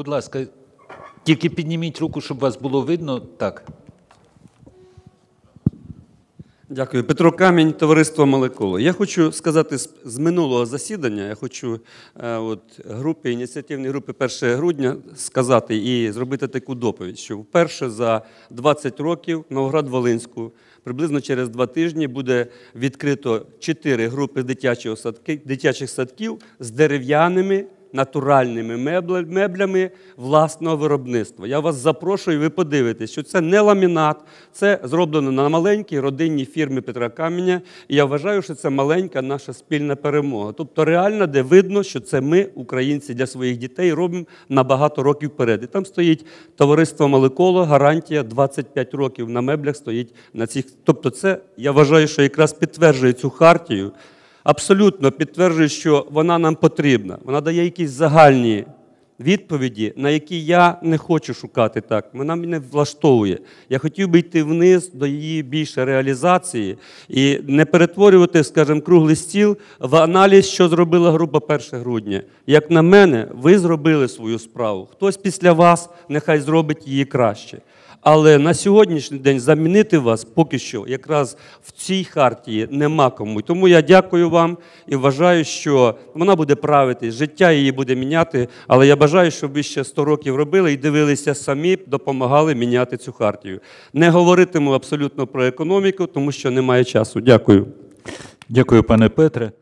Будь ласка, тільки підніміть руку, щоб вас було видно. Так. Дякую. Петро Камінь, товариство Молекула. Я хочу сказати з, минулого засідання, я хочу е, от, групі, ініціативній групи 1 грудня сказати і зробити таку доповідь, що вперше за 20 років Новоград-Волинську приблизно через два тижні буде відкрито 4 групи дитячого садки, дитячих садків з дерев'яними натуральними мебля- меблями власного виробництва. Я вас запрошую, ви подивитесь, що це не ламінат, це зроблено на маленькій родинній фірмі Петра Каменя. І я вважаю, що це маленька наша спільна перемога. Тобто реально, де видно, що це ми, українці, для своїх дітей робимо на багато років вперед. І там стоїть товариство Маликоло, гарантія 25 років на меблях стоїть на цих. Тобто, це я вважаю, що якраз підтверджує цю хартію абсолютно підтверджує, що вона нам потрібна. Вона дає якісь загальні відповіді, на які я не хочу шукати так. Вона мене влаштовує. Я хотів би йти вниз до її більше реалізації і не перетворювати, скажімо, круглий стіл в аналіз, що зробила група 1 грудня. Як на мене, ви зробили свою справу. Хтось після вас нехай зробить її краще. Але на сьогоднішній день замінити вас поки що якраз в цій хартії нема кому. Тому я дякую вам і вважаю, що вона буде правити, життя її буде міняти. Але я бажаю, щоб ви ще 100 років робили і дивилися самі, допомагали міняти цю хартію. Не говоритиму абсолютно про економіку, тому що немає часу. Дякую. Дякую, пане Петре.